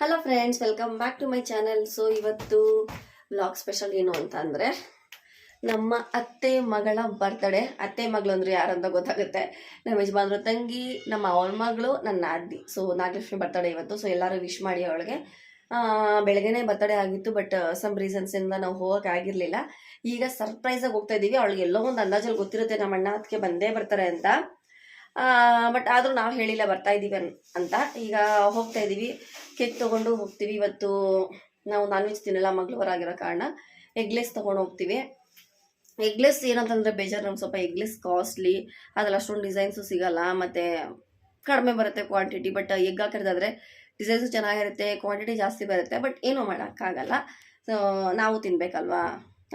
Hello friends welcome back to my channel so ಇವತ್ತು blog special ಏನು ಅಂತ ಅಂದರೆ ನಮ್ಮ ಅತ್ತೆ ಮಗಳ ಬರ್ತ್ಡೇ ಅತ್ತೆ ಮಗಳು ಅಂದರೆ ಯಾರಂತ ಗೊತ್ತಾಗುತ್ತೆ. ನಮ್ಮ ಯಜಮಾನ್ರು, ತಂಗಿ, ನಮ್ಮ ಅವಳ ಮಗಳು, ನನ್ನ ಅದ್ದಿ ಸೊ ನಾಗಲಕ್ಷ್ಮಿ ಬರ್ತಡೇ ಇವತ್ತು. ಸೊ ಎಲ್ಲರೂ ವಿಶ್ ಮಾಡಿ ಅವಳಿಗೆ ಬೆಳಗ್ಗೆನೇ ಬರ್ತಡೇ ಆಗಿತ್ತು ಬಟ್ ಸಮ್ ರೀಸನ್ಸಿಂದ ನಾವು ಹೋಗೋಕೆ ಆಗಿರಲಿಲ್ಲ. ಈಗ ಸರ್ಪ್ರೈಸಾಗಿ ಹೋಗ್ತಾ ಇದ್ದೀವಿ ಅವಳಿಗೆ ಎಲ್ಲೋ ಒಂದು ಅಂದಾಜಲ್ಲಿ ಗೊತ್ತಿರುತ್ತೆ. ನಮ್ಮ ಅಣ್ಣ ಅದಕ್ಕೆ ಬಂದೇ ಬರ್ತಾರೆ ಅಂತ. ಬಟ್ ಆದರೂ ನಾವು ಹೇಳಿಲ್ಲ ಬರ್ತಾ ಇದ್ದೀವಿ ಅಂತ. ಈಗ ಹೋಗ್ತಾ ಇದ್ದೀವಿ ಕೇಕ್ ತೊಗೊಂಡು ಹೋಗ್ತೀವಿ. ಇವತ್ತು ನಾವು ನಾನ್ ವೆಜ್ ತಿನ್ನಲ್ಲ, ಮಂಗಳವಾರ ಆಗಿರೋ ಕಾರಣ ಎಗ್ಲೆಸ್ ತೊಗೊಂಡು ಹೋಗ್ತೀವಿ. ಎಗ್ಲೆಸ್ ಏನಂತಂದರೆ ಬೇಜಾರು, ನಮ್ಗೆ ಸ್ವಲ್ಪ ಎಗ್ಲೆಸ್ ಕಾಸ್ಟ್ಲಿ ಅದ್ರಲ್ಲಿ ಅಷ್ಟೊಂದು ಡಿಸೈನ್ಸು ಸಿಗಲ್ಲ. ಮತ್ತು ಕಡಿಮೆ ಬರುತ್ತೆ ಕ್ವಾಂಟಿಟಿ ಬಟ್ ಎಗ್ ಹಾಕಿರೋದಾದ್ರೆ ಡಿಸೈನ್ಸು ಚೆನ್ನಾಗಿರುತ್ತೆ ಕ್ವಾಂಟಿಟಿ ಜಾಸ್ತಿ ಬರುತ್ತೆ ಬಟ್ ಏನೂ ಮಾಡೋಕ್ಕಾಗಲ್ಲ. ಸೊ ನಾವು ತಿನ್ನಬೇಕಲ್ವಾ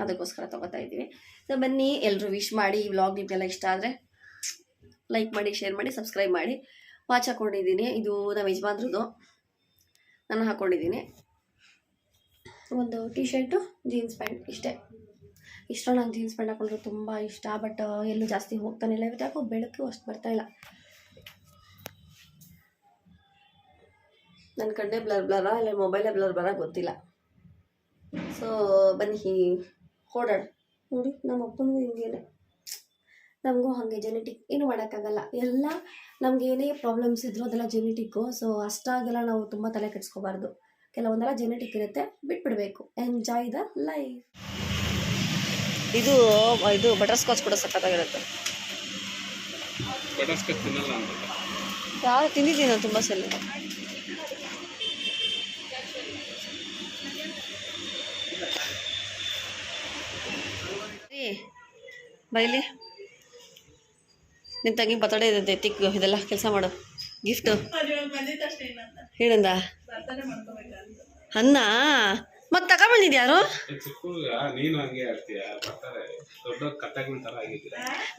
ಅದಕ್ಕೋಸ್ಕರ ತೊಗೋತಾ ಇದ್ದೀವಿ. ಸೊ ಬನ್ನಿ ಎಲ್ಲರೂ ವಿಶ್ ಮಾಡಿ, ಈ ವ್ಲಾಗ್ ನಿಮಗೆಲ್ಲ ಇಷ್ಟ ಆದರೆ ಲೈಕ್ ಮಾಡಿ ಶೇರ್ ಮಾಡಿ ಸಬ್ಸ್ಕ್ರೈಬ್ ಮಾಡಿ. ವಾಚ್ ಹಾಕ್ಕೊಂಡಿದ್ದೀನಿ ಇದು ನಮ್ಮ ಯಜಮಾನ್ರದ್ದು. ನಾನು ಹಾಕ್ಕೊಂಡಿದ್ದೀನಿ ಒಂದು ಟಿ ಶರ್ಟು ಜೀನ್ಸ್ ಪ್ಯಾಂಟ್ ಇಷ್ಟೇ. ಇಷ್ಟ ನಾನು ಜೀನ್ಸ್ ಪ್ಯಾಂಟ್ ಹಾಕೊಂಡ್ರೆ ತುಂಬ ಇಷ್ಟ, ಬಟ್ ಎಲ್ಲೂ ಜಾಸ್ತಿ ಹೋಗ್ತಾನೆ ಇಲ್ಲ. ಯಾಕೋ ಬೆಳಕು ಅಷ್ಟು ಬರ್ತಾ ಇಲ್ಲ. ನನ್ನ ಕಡೆ ಬ್ಲರ್ ಬ್ಲರ ಇಲ್ಲ, ಮೊಬೈಲೇ ಬ್ಲರ್ ಬರ ಗೊತ್ತಿಲ್ಲ. ಸೊ ಬನ್ನಿ ಓಡಾಡ ನೋಡಿ, ನಮ್ಮ ಅಪ್ಪನಿಗೂ ಹಿಂಗೇನೆ. ನಮಗೂ ಹಾಗೆ ಜೆನೆಟಿಕ್ ಏನು ಮಾಡೋಕ್ಕಾಗಲ್ಲ. ಎಲ್ಲ ನಮ್ಗೆ ಏನೇ ಪ್ರಾಬ್ಲಮ್ಸ್ ಇದ್ರೂ ಅದೆಲ್ಲ ಜೆನೆಟಿಕ್ಕು ಸೊ ಅಷ್ಟಾಗೆಲ್ಲ ನಾವು ತುಂಬ ತಲೆ ಕೆಡಿಸ್ಕೋಬಾರ್ದು. ಕೆಲವೊಂದೆಲ್ಲ ಜೆನೆಟಿಕ್ ಇರುತ್ತೆ ಬಿಟ್ಬಿಡಬೇಕು. ಎಂಜಾಯ್ ದ ಲೈಫ್ ಇದು ಇದು ಬಟರ್ ಸ್ಕಾಚ್ ಕೂಡ ಸಕ್ಕತ್ತಾಗಿರುತ್ತೆ ಬಟರ್ಸ್ಕಾಚ್ ತಿನ್ನಲ್ಲ ಅಂತ. ಯಾವ ತಿಂದಿದ್ದೀನಿ ನಾನು ತುಂಬ ಸಲ. ಬೈಲಿ. ನಿನ್ನ ತಂಗಿ ಬರ್ತಡೇ ಇದೆ ತಿಕ್ ಇದೆಲ್ಲ ಕೆಲಸ ಮಾಡು. ಗಿಫ್ಟು ಹೇಳಂದ? ಅನ್ನ? ಮತ್ತೆ ತಗೊಂಡ್ಬಂದಿದ್ಯಾರು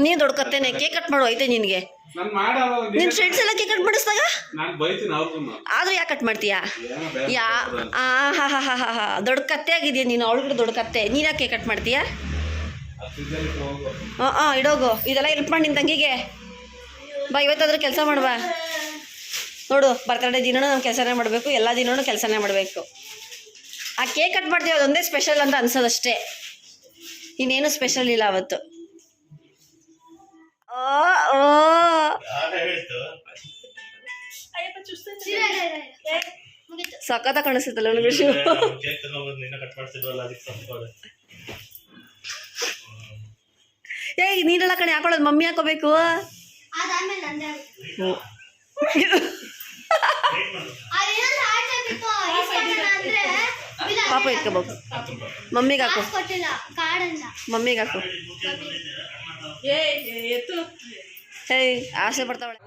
ನೀ ದೊಡ್ಡ ಕತ್ತೇನೆ ಕೇಕ್ ಕಟ್ ಮಾಡು ಐತೆ ನಿನಗೆ. ನಿನ್ನ ಫ್ರೆಂಡ್ಸ್ ಎಲ್ಲ ಕೇಕ್ ಕಟ್ ಮಾಡಿಸ್ದಾಗ? ಆದ್ರೂ ಯಾಕೆ ಕಟ್ ಮಾಡ್ತೀಯಾ? ಯಾ ಹಾ ಹಾ ಹಾ ಹಾ ದೊಡ್ಡ ಕತ್ತೆ ಆಗಿದೆಯಾ ನೀನು? ಅವಳಿಗೆ ದೊಡ್ಡ ಕತ್ತೆ. ನೀನು ಯಾಕೆ ಕೇಕ್ ಕಟ್ ಮಾಡ್ತೀಯಾ? ಹಾಂ ಹಾಂ, ಇಡೋಗು. ಇದೆಲ್ಲ ಹೆಲ್ಪ್ ಮಾಡಿ ನಿನ್ನ ತಂಗಿಗೆ. ಬಾ, ಇವತ್ತಾದ್ರೂ ಕೆಲಸ ಮಾಡುವ. ನೋಡು, ಬರ್ತಡೇ ದಿನನೂ ನಾವು ಕೆಲಸನೇ ಮಾಡಬೇಕು, ಎಲ್ಲ ದಿನೂ ಕೆಲಸನೇ ಮಾಡಬೇಕು. ಆ ಕೇಕ್ ಕಟ್ ಮಾಡ್ತೀವಿ, ಅದೊಂದೇ ಸ್ಪೆಷಲ್ ಅಂತ ಅನ್ಸೋದಷ್ಟೇ. ಇನ್ನೇನು ಸ್ಪೆಷಲ್ ಇಲ್ಲ ಅವತ್ತು. ಸಖತ್ತ ಕಾಣಿಸುತ್ತಲ್ಲ ನನಗೆ ಶಿವ ಏಯ್ ನೀನೆಲ್ಲ ಕಣೆ ಹಾಕೊಳ್ಳೋದು ಮಮ್ಮಿ ಹಾಕೋಬೇಕು. ಪಾಪ ಇಟ್ಕೋಬೇಕು ಮಮ್ಮಿಗೆ ಹಾಕು. ಮಮ್ಮಿಗೆ ಹಾಕು. ಏಯ್ ಆಸೆ ಪಡ್ತಾವಳೆ.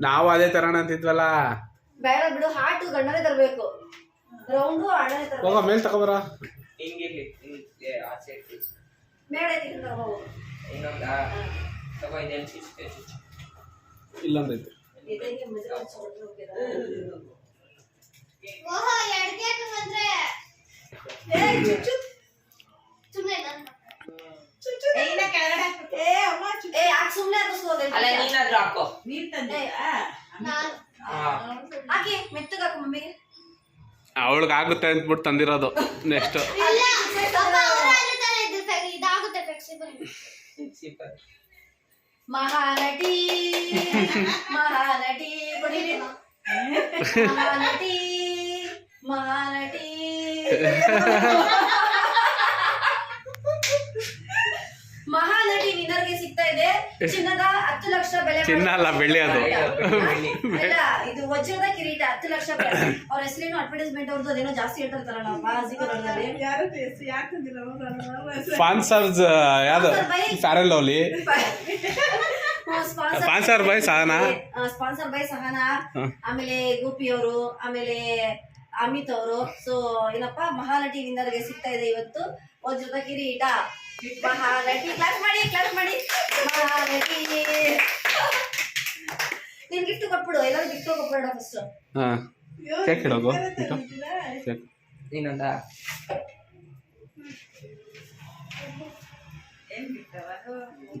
ನಾವು ಅದೇ ತರೋಣ ಅಂತಿದ್ವಲ್ಲ. ಬೇಡ ಬಿಡು ಹಾಟು ಗಂಡನೇ ತರಬೇಕು. ರೌಂಡು ಹಣ ಹೋಗ ಮೇಲ್ ತಗೋಬರ. ಹಿಂಗಿರ್ಲಿ ಹಿಂಗೆ ಆಚೆ ಇಟ್ಟು. ಮೇಲೆ ತಿಂದು ತಗೋವು ಇನ್ನೊಂದ ತಗೋ ಇದೆಲ್ಲ ಚುಚ್ಚು ಇಲ್ಲಂದೈತೆ ನೀನಾದ್ರೂ ಹಾಕೋ. ನಾನು ಹಾ. ಹಾಕಿ ಮೆತ್ತಗೆ ಹಾಕು ಮಮ್ಮಿಗೆ. ಅವಳಿಗೆ ಆಗುತ್ತೆ ಅಂದ್ಬಿಟ್ಟು ತಂದಿರೋದು ನೆಕ್ಸ್ಟ್ ಮಹಾನಟಿ ಮಹಾನಟಿ. ಮಹಾನಟಿ ಸಿಗ್ತಾ ಇದೆ. ಚಿನ್ನದ ಹತ್ತು ಲಕ್ಷ ಬೆಲೆ ಚಿನ್ನ ಅಲ್ಲ, ಬೆಳ್ಳಿ ಅದು. ಇಲ್ಲ ಇದು ವಜ್ರದ ಕಿರೀಟ ಹತ್ತು ಲಕ್ಷ ಬೆಲೆ ಅವ್ರ ಹೆಸರೇನು ಅಡ್ವರ್ಟೈಸ್ಮೆಂಟ್ ಅವ್ರದ್ದು ಅದೇನೋ ಜಾಸ್ತಿ ಹೇಳ್ತಾರಲ್ಲ ಸ್ಪಾನ್ಸರ್ ಸ್ಪಾನ್ಸರ್ಸ್ ಯಾವ್ದು? Fair and lovely Sponsor by Sahana. Sponsor by Sahana. ಆಮೇಲೆ ಗೋಪಿ ಅವರು ಆಮೇಲೆ ಅಮಿತ್ ಅವರು. ಸೊ ಏನಪ್ಪ ಮಹಾನಟಿ ವಿನ್ನರ್ಗೆ ಸಿಗ್ತಾ ಇದೆ ಇವತ್ತು. ವಜ್ರದ ಕಿರೀಟ. ಮಹಾನಟಿ ಕ್ಲಾಸ್ ಮಾಡಿ ಕ್ಲಾಸ್ ಮಾಡಿ. ಮಹಾನಟಿ. ನೀನ್ ಗಿಫ್ಟ್ ಕೊಟ್ಬಿಡು. ಎಲ್ಲರೂ ಗಿಫ್ಟ್ ಕೊಟ್ಬಿಡ ಫಸ್ಟ್ ಹಾಂ. ಕೇಕ್ ಇಡೋಗು ಕೇಕ್ ಇನ್ನೊಂದ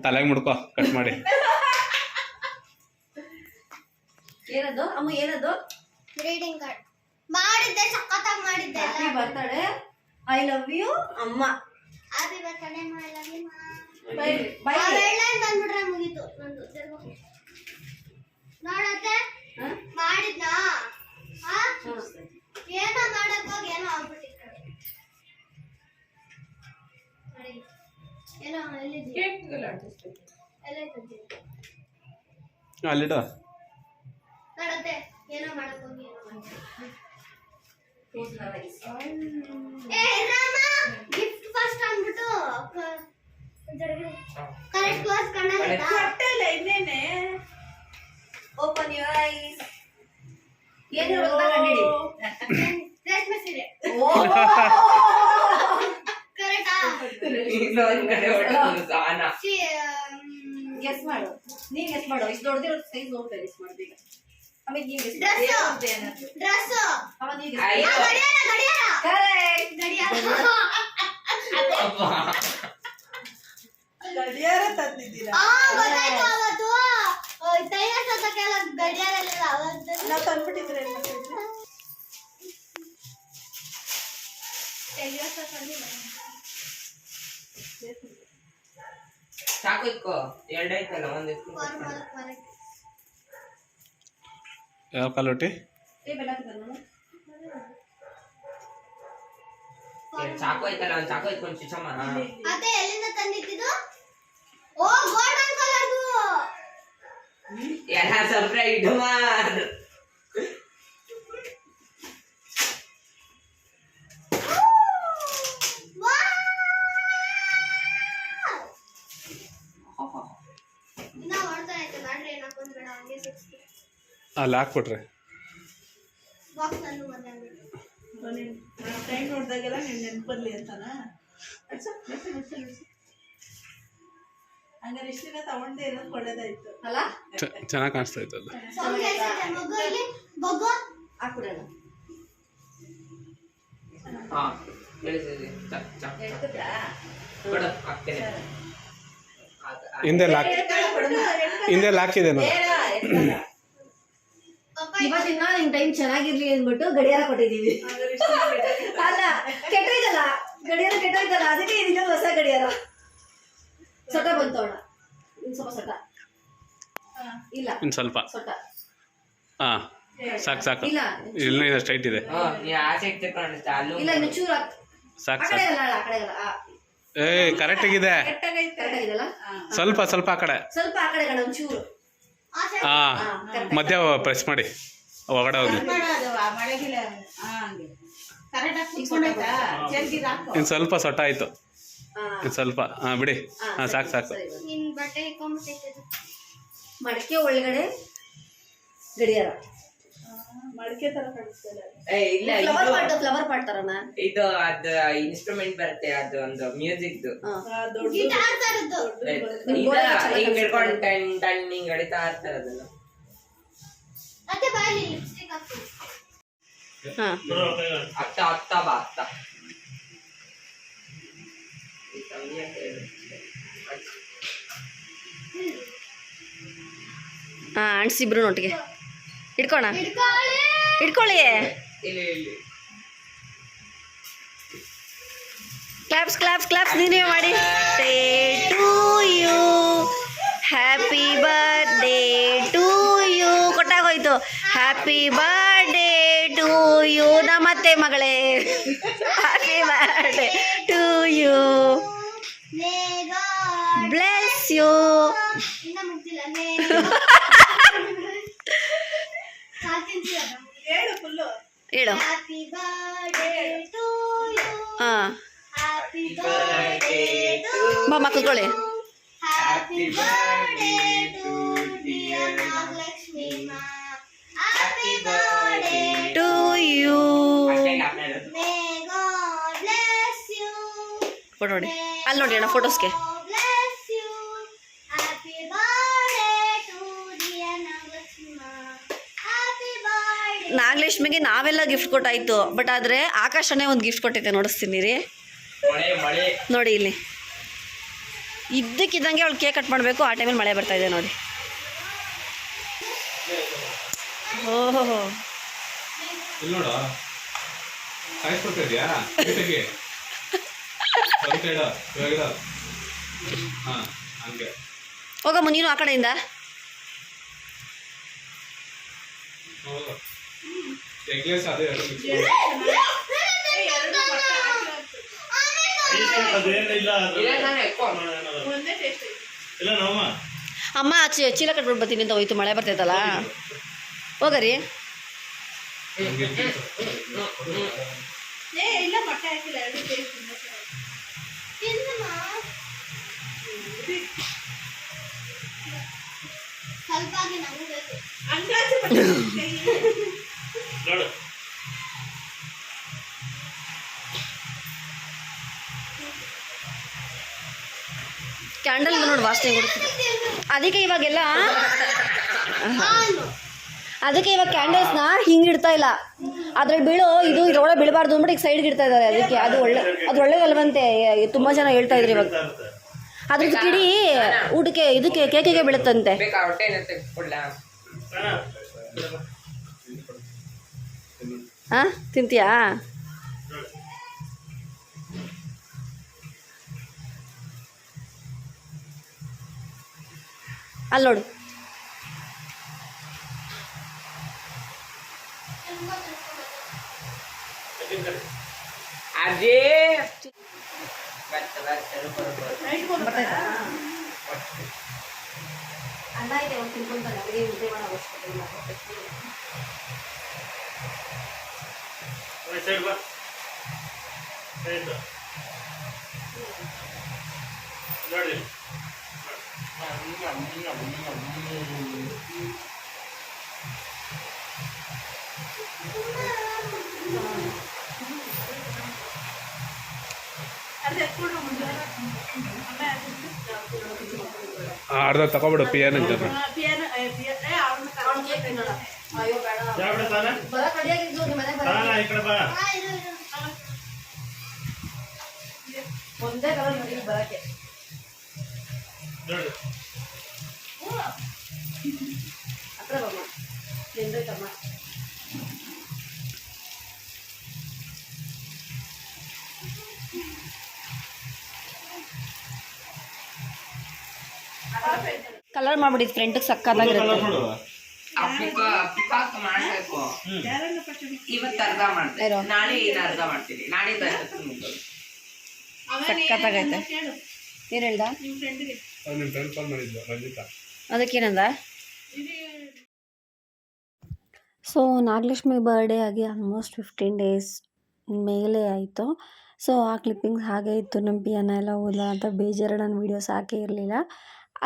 ತಲೆಗೆ ಮುಡ್ಕೋ ಕಟ್ ಮಾಡಿ. ಏನದು? ಅಮ್ಮ ಏನದು? ಗ್ರೀಟಿಂಗ್ ಕಾರ್ಡ್ ಮಾಡಿದ್ದೆ ಸಖತ್ತಾಗಿ ಮಾಡಿದ್ದೆ ಹ್ಯಾಪಿ ಬರ್ತಾಳೆ ಐ ಲವ್ ಯು ಅಮ್ಮ. Happy birthday you bye bye. ಬಂದ್ಬಿಟ್ರೆ ಮುಗೀತು ನಂದು ತಿರ್ಗು. ನೋಡತ್ತೆ? ಮಾಡಿದ್ನಾ? ಆ? ಏನೋ ಮಾಡಕ್ ಹೋಗಿ ಏನೋ ಆಗ್ಬಿಟ್ಟಿತ್ತು ನೋಡಿ. ಏನೋ ಎಲ್ಲಿದ್ದಿ? ಕೇಕ್ಗೆಲ್ಲ ಅಂಟಿಸ್ಬೇಕು. ಎಲ್ಲೈತಂತೆ ಅಲ್ಲಿಡ? ನೋಡತ್ತೆ ಏನೋ ಮಾಡಕ್ ಹೋಗಿ ಏನೋ ಮಾಡ್ಬಿಟ್ಟೆ. ಗಿಫ್ಟ್ ಫಸ್ಟ್ ಅಂದ್ಬಿಟ್ಟು ಕರೆಕ್ಟ್ ಕ್ಲಾಸ್ ಕಣ್ಣಾಗೈತಾ ಓಪನ್ ಯುವರ್ ಐಸ್ ಏನಿರೋದು ಕಂಡಿಡಿ ರೇಷ್ಮೆ ಸೀರೆ. ಕರೆಕ್ಟಾ ಇನ್ನೊಂದ್ ಕಡೆ ಹೊರ್ಟೋದು ಸಹನ. ಗೆಸ್ ಮಾಡು. ನೀನ್ ಗೆಸ್ ಮಾಡು. ಇಷ್ಟು ದೊಡ್ಡದಿರೋ ಸೈಜ್ ನೋಡ್ತಾ ಗೆಸ್ ಮಾಡ್ತೀಗ ಗಡಿಯಾರ ಗಡಿಯಾರ ಕರೆಕ್ಟ್ ಗಡಿಯಾರ. ಅಪ್ಪ. ಗಡಿಯಾರ ತಂದಿದ್ದೀರಾ? ನಾವು ತಂದ್ಬಿಟ್ಟಿದ್ರೆ ಸಾಕು ಇಟ್ಕೋ. ಎರಡೈತಲ್ಲ ಒಂದಿತ್ತು ಯಾವ ಕಾಲೋಟಿ ಚಾಕು ಐತಲ್ಲ ಒಂದ್ ಚಾಕು ಇಟ್ಕೊಂಡು ಚುಚ್ಚಮ್ಮ ಅದೇ ಎಲ್ಲಿಂದ ತಂದಿದ್ದು ಓ ಗೋಲ್ಡನ್ ಕಲರ್ದು. ಎಲ್ಲ ಸರ್ಪ್ರೈಸ್ ಮಾಡ್ತಾ ಹಂಗೆ ಸಿಕ್ಸ್ಟಿ. ಅಲ್ಲಿ ಹಾಕ್ಬಿಟ್ರೆ ಚೆನ್ನಾಗಿ ಕಾಣಿಸ್ತಾ ಇತ್ತು ಹಿಂದೆ ಲಾಕ್ ಹಿಂದೆ ಲಾಕಿದೆ ನೋಡಿ. ಇವತ್ತಿನ ನಿಮ್ ಟೈಮ್ ಚೆನ್ನಾಗಿರ್ಲಿ ಅಂದ್ಬಿಟ್ಟು ಗಡಿಯಾರ ಕೊಟ್ಟಿದೀವಿ ಅಲ್ಲ ಕೆಟ್ಟೋಯ್ತಲ್ಲ. ಗಡಿಯಾರ ಕೆಟ್ಟೋಯ್ತಲ್ಲ. ಅದಕ್ಕೆ ಇದೀಗ ಹೊಸ ಗಡಿಯಾರ. ಸೊಟ ಬಂತವಣ ಇನ್ ಸ್ವಲ್ಪ ಸೊಟ. ಇಲ್ಲ. ಇನ್ ಸ್ವಲ್ಪ. ಸೊಟ. ಹಾಂ ಸಾಕು ಸಾಕು. ಇಲ್ಲ. ಇಲ್ಲಿ ಸ್ಟ್ರೈಟ್ ಇದೆ. ಹಾ ನೀ ಆಸೆ ಇಟ್ಕೊಂಡ್ರೆ ಅಲ್ಲೂ ಇಲ್ಲ ಇನ್ನು ಚೂರು ಆ ಸಾಕು. ಕಡೆ ಸಾಕು ಕೆಟ್ಟಾಗೈತೆ. ಕರೆಕ್ಟ್ ಆಗಿದೆ. ಸ್ವಲ್ಪ ಸ್ವಲ್ಪ ಆ ಕಡೆ. ಸ್ವಲ್ಪ ಆ ಕಡೆ ಒಂಚೂರು ಹಾಂ. ಮಧ್ಯ ಪ್ರೆಸ್ ಮಾಡಿ. ಒಳಗಡೆ ಹೋಗ್ಲಿ ಇನ್ನು ಸ್ವಲ್ಪ ಸೊಟ್ಟ ಆಯ್ತು ಇನ್ನು ಸ್ವಲ್ಪ ಹಾಂ ಬಿಡಿ. ಹಾ, ಸಾಕು ಸಾಕು. ಮಡಕೆ ಒಳಗಡೆ ಗಡಿಯಾರ. ಮಡಿಕೆ ತರ ಕಾಣಿಸ್ತದೆ ಏ ಇಲ್ಲ ಫ್ಲವರ್ ಇದು ಪಾಟ್ ಫ್ಲವರ್ ಪಾಟ್ ತರನ? ಇದು ಅದ ಇನ್ಸ್ಟ್ರೂಮೆಂಟ್ ಬರುತ್ತೆ ಅದು ಒಂದು ಮ್ಯೂಸಿಕ್ ಹಾ. ದೊಡ್ಡ ಗಿಟಾರ್ ತರದ್ದು ಹಿಂಗ್ ಹಿಡ್ಕೊಂಡು ಟನ್ ಟನ್ ಹಿಂಗ್ ಹೊಡಿತಾ ಇರ್ತಾರೆ ಅದನ್ನ. ಬಾ ಲಿಪ್ಸ್ಟಿಕ್ ಅತ್ತ ಅತ್ತ ಅತ್ತ. ಹಾ ಒಟ್ಟಿಗೆ ಇಟ್ಕೊಳ್ಳಿ. ಕ್ಲಾಪ್ಸ್ ಕ್ಲಾಪ್ಸ್ ಕ್ಲಾಪ್ಸ್ ನೀನೇ ಮಾಡಿ. Day to you happy birthday to you ಕೊಟ್ಟಾಗೋಯ್ತು. Happy birthday to you ನಮ್ಮತ್ತೆ ಮಗಳೇ. Happy birthday to you may god bless you ಇನ್ನ ಮುಗ್ದಿಲ್ಲ ಮೇ ಸಾಕಿಂತಿಲ್ಲ ಹೇಳು ಫುಲ್ಲು ಹೇಳು. ಹಾಂ. ಬಾ ಮಾ ಕೂತ್ಕೊಳ್ಳಿ. ಹ್ಯಾಪಿ ಬರ್ಡೇ ಟು ಯು ನೋಡಿ. ಅಲ್ಲಿ ನೋಡಿ ಅಣ್ಣ ಫೋಟೋಸ್ಗೆ bless you happy birthday to dear Nagalakshmi ಮಾ ಹ್ಯಾಪಿ ಬರ್ಡೇ ನಾಗಲಕ್ಷ್ಮಿಗೆ ನಾವೆಲ್ಲ ಗಿಫ್ಟ್ ಕೊಟ್ಟಾಯ್ತು ಬಟ್ ಆದರೆ ಆಕಾಶನೇ ಒಂದು ಗಿಫ್ಟ್ ಕೊಟ್ಟೈತೆ ನೋಡಿಸ್ತೀನಿ ರೀ. ನೋಡಿ ಇಲ್ಲಿ. ಇದ್ದಕ್ಕಿದ್ದಂಗೆ ಅವಳು ಕೇಕ್ ಕಟ್ ಮಾಡಬೇಕು ಆ ಟೈಮಲ್ಲಿ ಮಳೆ ಬರ್ತಾ ಇದೆ ನೋಡಿ. ಓಹೋ. ಹೋಗಮ್ಮ ನೀನು ಆ ಕಡೆಯಿಂದ. ಎಗ್ಲೆಸ್ ಅದೇ ಅದೇನಿಲ್ಲ ಇಲ್ಲ ನಾನು ಎಕ್ಕೋ ಒಂದೇ ಟೇಸ್ಟ್ ಇಲ್ಲ ಅಮ್ಮ ಚೀಲ ಕಟ್ಬಿಟ್ಟು ಬರ್ತೀನಿ ಅಂತ ಹೋಯ್ತು ಮಳೆ ಬರ್ತೈತಲ್ಲ. ಹೋಗರಿ. ಸ್ವಲ್ಪ ನೋಡು. ಕ್ಯಾಂಡಲ್ ನೋಡಿ ವಾಸನೆ ಕೊಡ್ತದೆ ಅದಕ್ಕೆ ಇವಾಗೆಲ್ಲ ಅದಕ್ಕೆ ಇವಾಗ ಕ್ಯಾಂಡಲ್ಸ್ನ ಹಿಂಗೆ ಇಡ್ತಾ ಇಲ್ಲ. ಅದ್ರಲ್ಲಿ ಬೀಳು ಇದು ಇದ್ರೊಳಗೆ ಬೀಳಬಾರ್ದು ಅಂದ್ಬಿಟ್ಟು ಈಗ ಸೈಡ್ಗೆ ಇಡ್ತಾ ಇದ್ದಾರೆ ಅದಕ್ಕೆ. ಅದು ಒಳ್ಳೆ ಅದು ಒಳ್ಳೇದಲ್ವಂತೆ ತುಂಬ ಜನ ಹೇಳ್ತಾ ಇದ್ರು ಇವಾಗ. ಅದ್ರದ್ದು ಕಿಡಿ ಊಟಕ್ಕೆ ಇದಕ್ಕೆ ಕೇಕೆಗೆ ಬೀಳುತ್ತಂತೆ. ಹಾಂ ತಿಂತೀಯಾ? ಅಲ್ಲಿ ನೋಡು? ಅನ್ನ ಇದೆ ತಿನ್ಕೊಂತಾನೆ ಅವರಿಗೆ ಮುದ್ದೆ ಮಾಡೋ ಅವಶ್ಯಕತೆ ಇಲ್ಲ. ಸೈಡ್ ಬಾ ಸೈಡ್ ಬಾ ನೋಡಿ ಅದೇ ಎತ್ಕೊಂಡು ಮುಂದೆ. ಅಮ್ಮ ಅದಕ್ಕೆ ಅರ್ಧ ತಗೊಬಿಡು ಪಿಯಾನ್ ಅಂತ ಆ, ಪಿಯಾನೋ ಏ, ಪಿಯಾ- ಏ, ಅವ್ರನ್ನ ಕರ್ಕೊಂಡು ಅಯ್ಯೋ ಬೇಡ ಯಾವ ಬಿಡ ತಾನ ಬರಕ್ ರೆಡಿಯಾಗಿದ್ದು ನಿಮ್ಮ ತಾನ ಈ ಕಡೆ ಬಾ. ಹಾ, ಇರು, ಇರು. ಒಂದೇ ಕಲರ್ ನೋಡಿ ಬರಕ್ಕೆ. ನೋಡಿ. ಹತ್ರ ಬಮ್ಮ ತಿನ್ಬೇಕಮ್ಮ ಕಲರ್ ಮಾಡ್ಬಿಡಿ ನೋಡು ಅಪ್ಪಿಕ ಪಿಕಾಕ್ ಮಾಡ್ಬೇಕು. ಯಾರನ್ನ ಫಸ್ಟ್ ಇವತ್ತು ಅರ್ಧ ಮಾಡ್ತೇನೆ. ನಾಳೆ ಇನ್ನು ಅರ್ಧ ಮಾಡ್ತೀನಿ ನಾಳೆ ಮುಗ್ದು ಸಖತ್ತಾಗೈತೆ. ಕೇಳು ಏನು ಹೇಳ್ದ? ನಿಮ್ಮ ಫ್ರೆಂಡ್ಗೆ ನಿಮ್ಮ ಫ್ರೆಂಡ್ ಕಾಲ್ ಮಾಡಿದ್ಲು ರಂಜಿತಾ. ಅದಕ್ಕೇನಂದ ಸೊ ನಾಗಲಕ್ಷ್ಮಿ ಬರ್ಡೇ ಆಗಿ ಆಲ್ಮೋಸ್ಟ್ ಫಿಫ್ಟೀನ್ ಡೇಸ್ ಮೇಲೆ ಆಯಿತು. ಸೊ ಆ ಕ್ಲಿಪ್ಪಿಂಗ್ಸ್ ಹಾಗೆ ಇತ್ತು ನಮ್ಮ ಪಿಯಾನ ಎಲ್ಲ ಹೋದ ಅಂತ ಬೇಜಾರು ನಾನು ವೀಡಿಯೋಸ್ ಹಾಕೇ ಇರಲಿಲ್ಲ.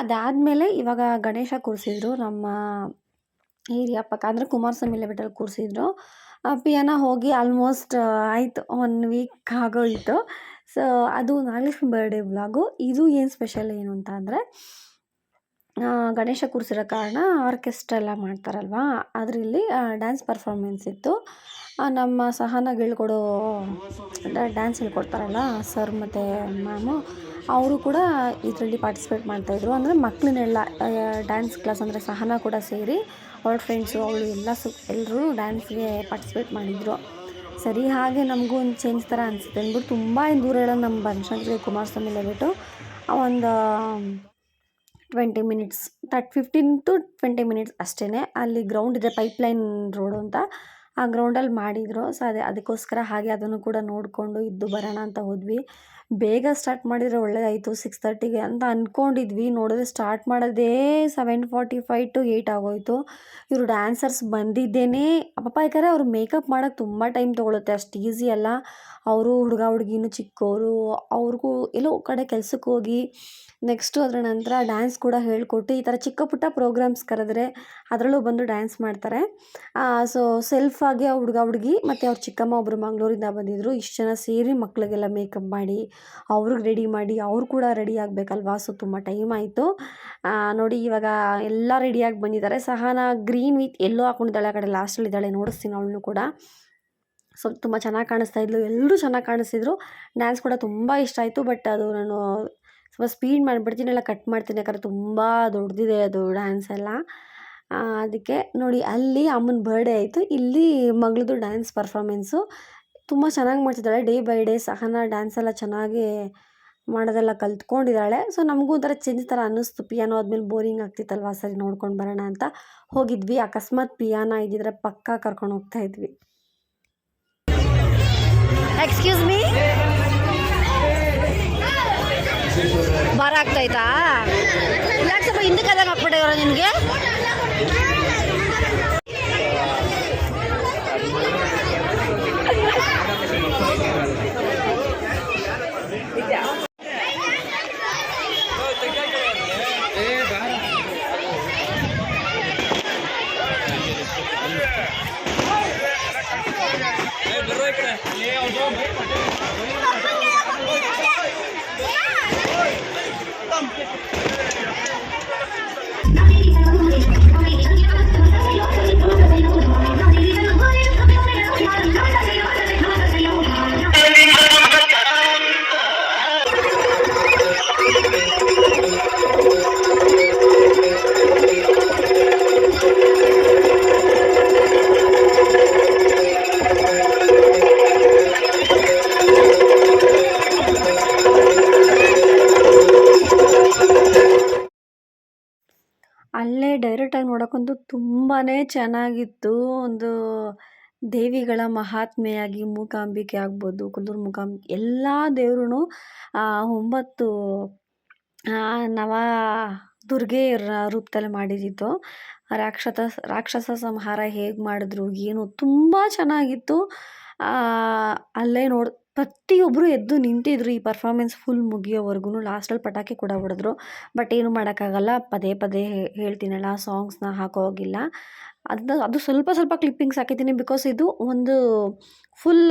ಅದಾದಮೇಲೆ ಇವಾಗ ಗಣೇಶ ಕೂರಿಸಿದ್ರು ನಮ್ಮ ಏರಿಯಾ ಪಕ್ಕ ಅಂದರೆ ಕುಮಾರಸ್ವಾಮಿ ಲೆವೆಟಲ್ಲಿ ಕೂರಿಸಿದ್ರು. ಪಿಯಾನ ಹೋಗಿ ಆಲ್ಮೋಸ್ಟ್ ಆಯಿತು. ಒನ್ ವೀಕ್ ಆಗೋಯಿತು. ಸೊ ಅದು ನಾಗಲಕ್ಷ್ಮಿ ಬರ್ಡೇ ವ್ಲಾಗು ಇದು ಏನು ಸ್ಪೆಷಲ್ ಏನು ಅಂತ ಅಂದರೆ ಗಣೇಶ ಕೂರಿಸಿರೋ ಕಾರಣ ಆರ್ಕೆಸ್ಟ್ರಾ ಎಲ್ಲ ಮಾಡ್ತಾರಲ್ವಾ? ಅದರಲ್ಲಿ ಡ್ಯಾನ್ಸ್ ಪರ್ಫಾರ್ಮೆನ್ಸ್ ಇತ್ತು. ನಮ್ಮ ಸಹನಾ ಹೇಳ್ಕೊಡೋ ಡ್ಯಾನ್ಸ್ ಹೇಳ್ಕೊಡ್ತಾರಲ್ಲ ಸರ್ ಮತ್ತು ಮ್ಯಾಮು ಅವರು ಕೂಡ ಇದರಲ್ಲಿ ಪಾರ್ಟಿಸಿಪೇಟ್ ಮಾಡ್ತಾಯಿದ್ರು. ಅಂದರೆ ಮಕ್ಕಳನ್ನೆಲ್ಲ ಡ್ಯಾನ್ಸ್ ಕ್ಲಾಸ್ ಅಂದರೆ ಸಹನ ಕೂಡ ಸೇರಿ ಅವಳ ಫ್ರೆಂಡ್ಸು ಅವಳು ಎಲ್ಲ ಸು ಎಲ್ಲರೂ ಡ್ಯಾನ್ಸ್ಗೆ ಪಾರ್ಟಿಸಿಪೇಟ್ ಮಾಡಿದರು. ಸರಿ, ಹಾಗೆ ನಮಗೂ ಒಂದು ಚೇಂಜ್ ಥರ ಅನಿಸುತ್ತೆ. ಅಂದ್ಬಿಟ್ಟು ತುಂಬ ಏನು ದೂರ ಹೇಳೋ ನಮ್ಮ ಬನಶಂಕರಿ ಕುಮಾರಸ್ವಾಮಿ ಹೇಳ್ಬಿಟ್ಟು ಒಂದು twenty minutes thirty fifteen to twenty minutes ಅಷ್ಟೇ ಅಲ್ಲಿ ಗ್ರೌಂಡ್ ಇದೆ ಪೈಪ್ಲೈನ್ ರೋಡು ಅಂತ. ಆ ಗ್ರೌಂಡಲ್ಲಿ ಮಾಡಿದರು. ಸೊ ಅದೇ ಅದಕ್ಕೋಸ್ಕರ ಹಾಗೆ ಅದನ್ನು ಕೂಡ ನೋಡಿಕೊಂಡು ಇದ್ದು ಬರೋಣ ಅಂತ ಹೋದ್ವಿ. ಬೇಗ ಸ್ಟಾರ್ಟ್ ಮಾಡಿದರೆ ಒಳ್ಳೇದಾಯಿತು ಸಿಕ್ಸ್ ತರ್ಟಿಗೆ ಅಂತ ಅಂದ್ಕೊಂಡಿದ್ವಿ ನೋಡಿದ್ರೆ ಸ್ಟಾರ್ಟ್ ಮಾಡೋದೇ seven forty five to eight ಆಗೋಯಿತು. ಇವರು ಡ್ಯಾನ್ಸರ್ಸ್ ಬಂದಿದ್ದೇನೆ. ಅಪ್ಪ ಯಾಕಂದರೆ ಅವ್ರು ಮೇಕಪ್ ಮಾಡೋಕ್ಕೆ ತುಂಬ ಟೈಮ್ ತೊಗೊಳುತ್ತೆ. ಅಷ್ಟು ಈಸಿ ಅಲ್ಲ. ಅವರು ಹುಡುಗ, ಹುಡುಗಿನೂ ಚಿಕ್ಕವರು ಅವ್ರಿಗೂ ಎಲ್ಲೋ ಕಡೆ ಕೆಲಸಕ್ಕೆ ಹೋಗಿ ನೆಕ್ಸ್ಟು ಅದರ ನಂತರ ಡ್ಯಾನ್ಸ್ ಕೂಡ ಹೇಳಿಕೊಟ್ಟು ಈ ಥರ ಚಿಕ್ಕ ಪುಟ್ಟ ಪ್ರೋಗ್ರಾಮ್ಸ್ ಕರೆದ್ರೆ ಅದರಲ್ಲೂ ಬಂದು ಡ್ಯಾನ್ಸ್ ಮಾಡ್ತಾರೆ. ಸೊ ಸೆಲ್ಫಾಗಿ ಆ ಹುಡುಗ, ಹುಡುಗಿ ಮತ್ತು ಅವ್ರ ಚಿಕ್ಕಮ್ಮ ಒಬ್ಬರು ಮಂಗಳೂರಿಂದ ಬಂದಿದ್ದರು ಇಷ್ಟು ಜನ ಸೇರಿ ಮಕ್ಕಳಿಗೆಲ್ಲ ಮೇಕಪ್ ಮಾಡಿ ಅವ್ರಿಗೆ ರೆಡಿ ಮಾಡಿ ಅವ್ರು ಕೂಡ ರೆಡಿ ಆಗಬೇಕಲ್ವಾ? ಸೊ ತುಂಬ ಟೈಮ್ ಆಯಿತು. ನೋಡಿ ಇವಾಗ ಎಲ್ಲ ರೆಡಿಯಾಗಿ ಬಂದಿದ್ದಾರೆ ಸಹನಾ ಗ್ರೀನ್ ವಿತ್ ಎಲ್ಲೋ ಹಾಕೊಂಡಿದ್ದಾಳೆ. ಆ ಕಡೆ ಲಾಸ್ಟಲ್ಲಿದ್ದಾಳೆ ನೋಡಿಸ್ತೀನಿ ಅವಳನ್ನು ಕೂಡ. ಸೊ ತುಂಬ ಚೆನ್ನಾಗಿ ಕಾಣಿಸ್ತಾ ಇದ್ಲು. ಎಲ್ಲರೂ ಚೆನ್ನಾಗಿ ಕಾಣಿಸ್ತಿದ್ರು. ಡ್ಯಾನ್ಸ್ ಕೂಡ ತುಂಬ ಇಷ್ಟ ಆಯಿತು. ಬಟ್ ಅದು ನಾನು ಸ್ವಲ್ಪ ಸ್ಪೀಡ್ ಮಾಡಿಬಿಡ್ತೀನಿ ಎಲ್ಲ ಕಟ್ ಮಾಡ್ತೀನಿ. ಯಾಕಂದರೆ ತುಂಬ ದೊಡ್ಡದಿದೆ ಅದು ಡ್ಯಾನ್ಸ್ ಎಲ್ಲ. ಅದಕ್ಕೆ ನೋಡಿ, ಅಲ್ಲಿ ಅಮ್ಮನ ಬರ್ಡೇ ಆಯಿತು. ಇಲ್ಲಿ ಮಗಳದು ಡ್ಯಾನ್ಸ್ ಪರ್ಫಾಮೆನ್ಸು ತುಂಬ ಚೆನ್ನಾಗಿ ಮಾಡ್ತಿದ್ದಾಳೆ. Day by day Sahana dance ಎಲ್ಲ ಚೆನ್ನಾಗಿ ಮಾಡೋದೆಲ್ಲ ಕಲ್ತ್ಕೊಂಡಿದ್ದಾಳೆ. ಸೊ ನಮಗೂ ಒಂಥರ ಚೇಂಜ್ ಥರ ಅನ್ನಿಸ್ತು. ಪಿಯಾನೋ ಆದಮೇಲೆ ಬೋರಿಂಗ್ ಆಗ್ತಿತ್ತಲ್ವಾ? ಸರಿ ನೋಡ್ಕೊಂಡು ಬರೋಣ ಅಂತ ಹೋಗಿದ್ವಿ. ಅಕಸ್ಮಾತ್ ಪಿಯಾನೋ ಇದ್ದಿದ್ರೆ ಪಕ್ಕಾ ಕರ್ಕೊಂಡು ಹೋಗ್ತಾ ಇದ್ವಿ. ಎಕ್ಸ್ಕ್ಯೂಸ್ ಮೀ ಬರ ಆಗ್ತಾಯ್ತಾ ಯಾಕೆ ಸ್ವಲ್ಪ ಹಿಂದಕ್ಕೆ ಅದಾಗ ಹಾಕ್ಬಿಟ್ಟಿದಾರ ನಿಮಗೆ ತುಂಬಾ ಚೆನ್ನಾಗಿತ್ತು. ಒಂದು ದೇವಿಗಳ ಮಹಾತ್ಮೆಯಾಗಿ ಮೂಕಾಂಬಿಕೆ ಆಗ್ಬೋದು ಕುಲ್ಲೂರು ಮೂಕಾಂಬಿಕೆ ಎಲ್ಲ ದೇವ್ರೂ ಒಂಬತ್ತು ನವ ದುರ್ಗೆಯರ ರೂಪದಲ್ಲಿ ಮಾಡಿದ್ದಿತ್ತು ರಾಕ್ಷಸ ರಾಕ್ಷಸ ಸಂಹಾರ ಹೇಗೆ ಮಾಡಿದ್ರು, ಏನು ತುಂಬ ಚೆನ್ನಾಗಿತ್ತು. ಅಲ್ಲೇ ನೋಡಿ ಪ್ರತಿಯೊಬ್ಬರು ಎದ್ದು ನಿಂತಿದ್ರು ಈ ಪರ್ಫಾಮೆನ್ಸ್ ಫುಲ್ ಮುಗಿಯೋವರೆಗೂ ಲಾಸ್ಟಲ್ಲಿ ಪಟಾಕಿ ಕೂಡ ಹೊಡೆದ್ರು. ಬಟ್ ಏನು ಮಾಡೋಕ್ಕಾಗಲ್ಲ. ಪದೇ ಪದೇ ಹೇಳ್ತೀನಲ್ಲ ಸಾಂಗ್ಸ್ನ ಹಾಕೋ ಹೋಗಿಲ್ಲ. ಅದನ್ನ ಅದು ಸ್ವಲ್ಪ ಸ್ವಲ್ಪ ಕ್ಲಿಪ್ಪಿಂಗ್ಸ್ ಹಾಕಿದ್ದೀನಿ ಬಿಕಾಸ್ ಇದು ಒಂದು ಫುಲ್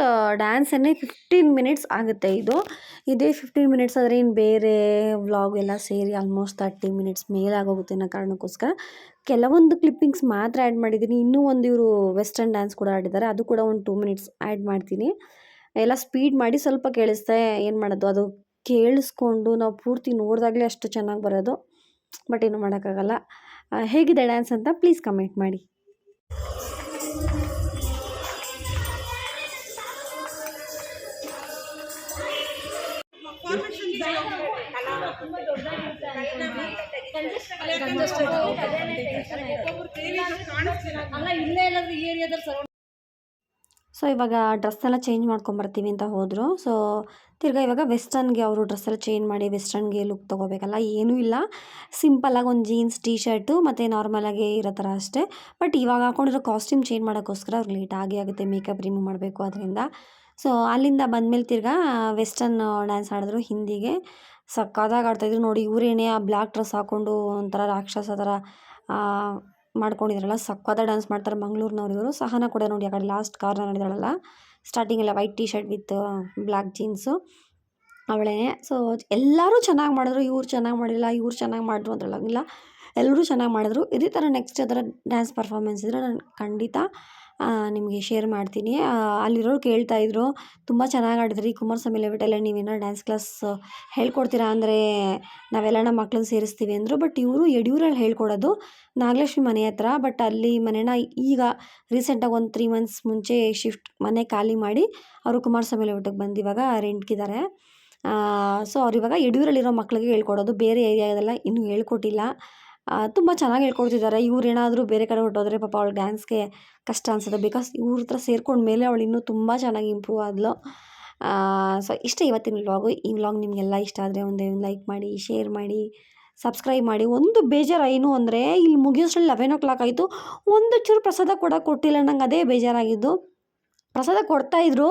ಡ್ಯಾನ್ಸನ್ನೇ ಫಿಫ್ಟೀನ್ ಮಿನಿಟ್ಸ್ ಆಗುತ್ತೆ ಇದು. ಇದೇ ಫಿಫ್ಟೀನ್ ಮಿನಿಟ್ಸ್ ಆದರೆ ಇನ್ನು ಬೇರೆ ವ್ಲಾಗ್ ಎಲ್ಲ ಸೇರಿ ಆಲ್ಮೋಸ್ಟ್ ತರ್ಟಿ ಮಿನಿಟ್ಸ್ ಮೇಲಾಗೋಗುತ್ತೆ ಅನ್ನೋ ಕಾರಣಕ್ಕೋಸ್ಕರ. ಕೆಲವೊಂದು ಕ್ಲಿಪ್ಪಿಂಗ್ಸ್ ಮಾತ್ರ ಆ್ಯಡ್ ಮಾಡಿದ್ದೀನಿ. ಇನ್ನೂ ಒಂದು ಇವರು ವೆಸ್ಟರ್ನ್ ಡ್ಯಾನ್ಸ್ ಕೂಡ ಆಡಿದ್ದಾರೆ. ಅದು ಕೂಡ ಒಂದು ಟೂ ಮಿನಿಟ್ಸ್ ಆ್ಯಡ್ ಮಾಡ್ತೀನಿ. ಎಲ್ಲ ಸ್ಪೀಡ್ ಮಾಡಿ ಸ್ವಲ್ಪ ಕೇಳಿಸ್ತೆ ಏನು ಮಾಡೋದು? ಅದು ಕೇಳಿಸ್ಕೊಂಡು ನಾವು ಪೂರ್ತಿ ನೋಡಿದಾಗಲೇ ಅಷ್ಟು ಚೆನ್ನಾಗಿ ಬರೋದು. ಬಟ್ ಏನು ಮಾಡೋಕ್ಕಾಗಲ್ಲ. ಹೇಗಿದೆ ಡ್ಯಾನ್ಸ್ ಅಂತ ಪ್ಲೀಸ್ ಕಮೆಂಟ್ ಮಾಡಿ. ಸೊ ಇವಾಗ ಡ್ರೆಸ್ ಎಲ್ಲ ಚೇಂಜ್ ಮಾಡ್ಕೊಂಬರ್ತೀವಿ ಅಂತ ಹೋದರು. ಸೊ ತಿರ್ಗ ಇವಾಗ ವೆಸ್ಟರ್ನ್ಗೆ ಅವರು ಡ್ರೆಸ್ ಎಲ್ಲ ಚೇಂಜ್ ಮಾಡಿ ವೆಸ್ಟರ್ನ್ಗೆ ಲುಕ್ ತೊಗೋಬೇಕಲ್ಲ? ಏನೂ ಇಲ್ಲ. ಸಿಂಪಲ್ಲಾಗಿ ಒಂದು ಜೀನ್ಸ್ ಟೀ ಶರ್ಟು ಮತ್ತು ನಾರ್ಮಲಾಗಿ ಇರೋ ಥರ ಅಷ್ಟೇ. ಬಟ್ ಇವಾಗ ಹಾಕೊಂಡಿರೋ ಕಾಸ್ಟ್ಯೂಮ್ ಚೇಂಜ್ ಮಾಡೋಕ್ಕೋಸ್ಕರ ಅವ್ರು ಲೇಟ್ ಆಗೇ ಆಗುತ್ತೆ. ಮೇಕಪ್ ರಿಮೂವ್ ಮಾಡಬೇಕು ಅದರಿಂದ. ಸೊ ಅಲ್ಲಿಂದ ಬಂದಮೇಲೆ ತಿರ್ಗಾ ವೆಸ್ಟರ್ನ್ ಡ್ಯಾನ್ಸ್ ಆಡಿದ್ರು ಹಿಂದಿಗೆ. ಸಕ್ಕದಾಗಿ ಆಡ್ತಾಯಿದ್ರು ನೋಡಿ ಇವರೇನೇ ಆ ಬ್ಲ್ಯಾಕ್ ಡ್ರೆಸ್ ಹಾಕ್ಕೊಂಡು ಒಂಥರ ರಾಕ್ಷಸ ಥರ ಮಾಡ್ಕೊಂಡಿದ್ರಲ್ಲ ಸಕ್ಕತ್ತ ಡ್ಯಾನ್ಸ್ ಮಾಡ್ತಾರೆ ಮಂಗಳೂರಿನವ್ರು ಇವರು ಸಹನ ಕೂಡ ನೋಡಿ, ಆ ಕಡೆ ಲಾಸ್ಟ್ ಕಾರ್ನರ್ ನಡೆದಾಳಲ್ಲ ಸ್ಟಾರ್ಟಿಂಗೆಲ್ಲ white T shirt with black jeans ಅವಳೇ ಸೊ ಎಲ್ಲರೂ ಚೆನ್ನಾಗಿ ಮಾಡಿದ್ರು, ಇವ್ರು ಚೆನ್ನಾಗಿ ಮಾಡಿಲ್ಲ, ಇವ್ರು ಚೆನ್ನಾಗಿ ಮಾಡಿದ್ರು ಅಂತೇಳಂಗಿಲ್ಲ ಎಲ್ಲರೂ ಚೆನ್ನಾಗಿ ಮಾಡಿದ್ರು. ಇದೇ ಥರ ನೆಕ್ಸ್ಟ್ ಅದರ ಡ್ಯಾನ್ಸ್ ಪರ್ಫಾರ್ಮೆನ್ಸ್ ಇದ್ದರೆ ನಾನು ಖಂಡಿತ ನಿಮಗೆ ಶೇರ್ ಮಾಡ್ತೀನಿ. ಅಲ್ಲಿರೋರು ಕೇಳ್ತಾ ಇದ್ರು, ತುಂಬ ಚೆನ್ನಾಗಿ ಆಡಿದ್ರಿ ಕುಮಾರಸ್ವಾಮಿ ಲೆವೆಟಲ್ಲೇ ನೀವೇನೋ ಡ್ಯಾನ್ಸ್ ಕ್ಲಾಸ್ ಹೇಳ್ಕೊಡ್ತೀರಾ ಅಂದರೆ ನಾವೆಲ್ಲ ನಮ್ಮ ಮಕ್ಳನ್ನ ಸೇರಿಸ್ತೀವಿ ಅಂದರು ಬಟ್ ಇವರು ಯಡಿಯೂರಲ್ಲಿ ಹೇಳ್ಕೊಡೋದು ನಾಗಲಕ್ಷ್ಮಿ ಮನೆ ಹತ್ರ ಬಟ್ ಅಲ್ಲಿ ಮನೆನ ಈಗ ರೀಸೆಂಟಾಗಿ ಒಂದು ತ್ರೀ ಮಂತ್ಸ್ ಮುಂಚೆ ಶಿಫ್ಟ್ ಮನೆ ಖಾಲಿ ಮಾಡಿ ಅವರು ಕುಮಾರಸ್ವಾಮಿ ಲೆವೆಟಿಗೆ ಬಂದು ಇವಾಗ ರೆಂಟ್ಗಿದ್ದಾರೆ ಸೊ ಅವ್ರು ಇವಾಗ ಯಡಿಯೂರಲ್ಲಿರೋ ಮಕ್ಳಿಗೆ ಹೇಳ್ಕೊಡೋದು, ಬೇರೆ ಏರಿಯಾದೆಲ್ಲ ಇನ್ನೂ ಹೇಳ್ಕೊಟ್ಟಿಲ್ಲ. ತುಂಬ ಚೆನ್ನಾಗಿ ಹೇಳ್ಕೊಡ್ತಿದ್ದಾರೆ ಇವ್ರು ಏನಾದರೂ ಬೇರೆ ಕಡೆ ಹೊರಟೋದ್ರೆ ಪಾಪ ಅವಳು ಡ್ಯಾನ್ಸ್ಗೆ ಕಷ್ಟ ಅನ್ಸುತ್ತೆ. ಬಿಕಾಸ್ ಇವ್ರ ಹತ್ರ ಸೇರ್ಕೊಂಡ ಮೇಲೆ ಅವಳು ಇನ್ನೂ ತುಂಬ ಚೆನ್ನಾಗಿ ಇಂಪ್ರೂವ್ ಆದ್ಲು. ಸೊ ಇಷ್ಟೇ ಇವತ್ತಿನ ವ್ಲಾಗು ಈ ವ್ಲಾಗ್ ನಿಮಗೆಲ್ಲ ಇಷ್ಟ ಆದರೆ ಒಂದೇ ಒಂದು ಲೈಕ್ ಮಾಡಿ ಶೇರ್ ಮಾಡಿ ಸಬ್ಸ್ಕ್ರೈಬ್ ಮಾಡಿ. ಒಂದು ಬೇಜಾರು ಏನು ಅಂದರೆ, ಇಲ್ಲಿ ಮುಗಿಯೋಷ್ಟ್ರಲ್ಲಿ ಲೆವೆನ್ ಓ ಕ್ಲಾಕ್ ಆಯಿತು. ಒಂದು ಚೂರು ಪ್ರಸಾದ ಕೂಡ ಕೊಟ್ಟಿಲ್ಲ. ನಂಗೆ ಅದೇ ಬೇಜಾರಾಗಿದ್ದು. ಪ್ರಸಾದ ಕೊಡ್ತಾಯಿದ್ರು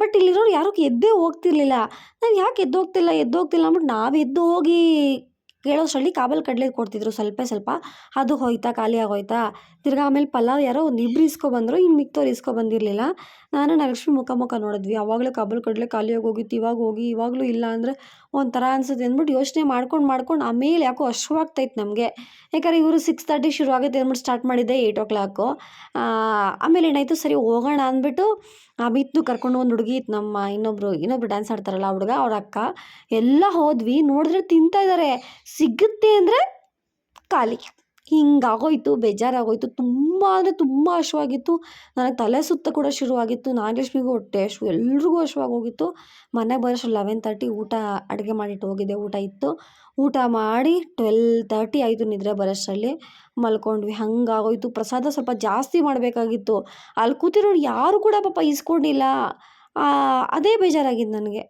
ಬಟ್ ಇಲ್ಲಿರೋರು ಯಾರೂ ಎದ್ದೇ ಹೋಗ್ತಿರ್ಲಿಲ್ಲ. ನಾನು ಯಾಕೆ ಎದ್ದು ಹೋಗ್ತಿಲ್ಲ ಎದ್ದು ಹೋಗ್ತಿಲ್ಲ ಅಂದ್ಬಿಟ್ಟು ನಾವು ಎದ್ದು ಹೋಗಿ ಕೇಳೋಷ್ಟರಲ್ಲಿ ಕಾಬಲ್ ಕಡಲೆ ಕೊಡ್ತಿದ್ರು ಸ್ವಲ್ಪ ಸ್ವಲ್ಪ. ಅದು ಹೋಯ್ತಾ ಖಾಲಿ ಆಗೋಯ್ತಾ? ತಿರ್ಗಾ ಆಮೇಲೆ ಪಲಾವ್ ಯಾರೋ ಒಂದು ಇಬ್ರು ಇಸ್ಕೊಬಂದರು ಇನ್ನು ಮಿಕ್ತವ್ರು ಇಸ್ಕೊಬಂದಿರಲಿಲ್ಲ ನಾನು ಲಕ್ಷ್ಮಿ ಮುಖ ಮುಖ ನೋಡಿದ್ವಿ. ಅವಾಗಲೇ ಕಬ್ಬಲು ಕಡಲೆ ಖಾಲಿಯಾಗಿ ಹೋಗಿತ್ತು, ಇವಾಗ ಹೋಗಿ, ಇವಾಗಲೂ ಇಲ್ಲ ಅಂದರೆ ಒಂಥರ ಅನ್ಸುತ್ತೆ ಅಂದ್ಬಿಟ್ಟು ಯೋಚನೆ ಮಾಡ್ಕೊಂಡು ಮಾಡ್ಕೊಂಡು ಆಮೇಲೆ ಯಾಕೋ ಅಶ್ವಾಗ್ತೈತೆ ನಮಗೆ. ಯಾಕಂದ್ರೆ ಇವರು ಸಿಕ್ಸ್ ತರ್ಟಿ ಶುರು ಆಗುತ್ತೆ ಅಂದ್ಬಿಟ್ಟು ಸ್ಟಾರ್ಟ್ ಮಾಡಿದ್ದೆ ಏಯ್ಟ್ ಓ ಕ್ಲಾಕು ಆಮೇಲೆ ಏನಾಯಿತು, ಸರಿ ಹೋಗೋಣ ಅಂದ್ಬಿಟ್ಟು ಅಮಿತ್ನು ಕರ್ಕೊಂಡು ಒಂದು ಹುಡುಗಿ ಇತ್ತು ನಮ್ಮ ಇನ್ನೊಬ್ರು ಇನ್ನೊಬ್ರು ಡ್ಯಾನ್ಸ್ ಆಡ್ತಾರಲ್ಲ ಆ ಹುಡುಗ, ಅವ್ರ ಅಕ್ಕ. ಎಲ್ಲ ಹೋದ್ವಿ, ನೋಡಿದ್ರೆ ತಿಂತಾ ಇದ್ದಾರೆ ಸಿಗುತ್ತೆ ಅಂದರೆ ಖಾಲಿ. ಹಿಂಗಾಗೋಯ್ತು, ಬೇಜಾರಾಗೋಯ್ತು, ತುಂಬ ಅಂದರೆ ತುಂಬ ಹಶ್ವಾಗಿತ್ತು. ನನಗೆ ತಲೆ ಸುತ್ತ ಕೂಡ ಶುರುವಾಗಿತ್ತು. ನಾಗಲಕ್ಷ್ಮಿಗೂ ಹೊಟ್ಟೆ ಹಶ್ವು ಎಲ್ರಿಗೂ ಹಶ್ವಾಗೋಗಿತ್ತು ಮನೆಗೆ ಬರೋಷ್ಟು ಲೆವೆನ್ ತರ್ಟಿ ಊಟ ಅಡುಗೆ ಮಾಡಿಟ್ಟು ಹೋಗಿದ್ದೆ. ಊಟ ಇತ್ತು. ಊಟ ಮಾಡಿ ಟ್ವೆಲ್ ತರ್ಟಿ ಆಯಿತು ನಿದ್ರೆ ಬರೋಷ್ಟರಲ್ಲಿ ಮಲ್ಕೊಂಡ್ವಿ. ಹಂಗಾಗೋಯ್ತು. ಪ್ರಸಾದ ಸ್ವಲ್ಪ ಜಾಸ್ತಿ ಮಾಡಬೇಕಾಗಿತ್ತು. ಅಲ್ಲಿ ಕೂತಿರೋರು ಯಾರು ಕೂಡ ಪಾಪ ಇಸ್ಕೊಂಡಿಲ್ಲ ಅದೇ ಬೇಜಾರಾಗಿದ್ದು ನನಗೆ.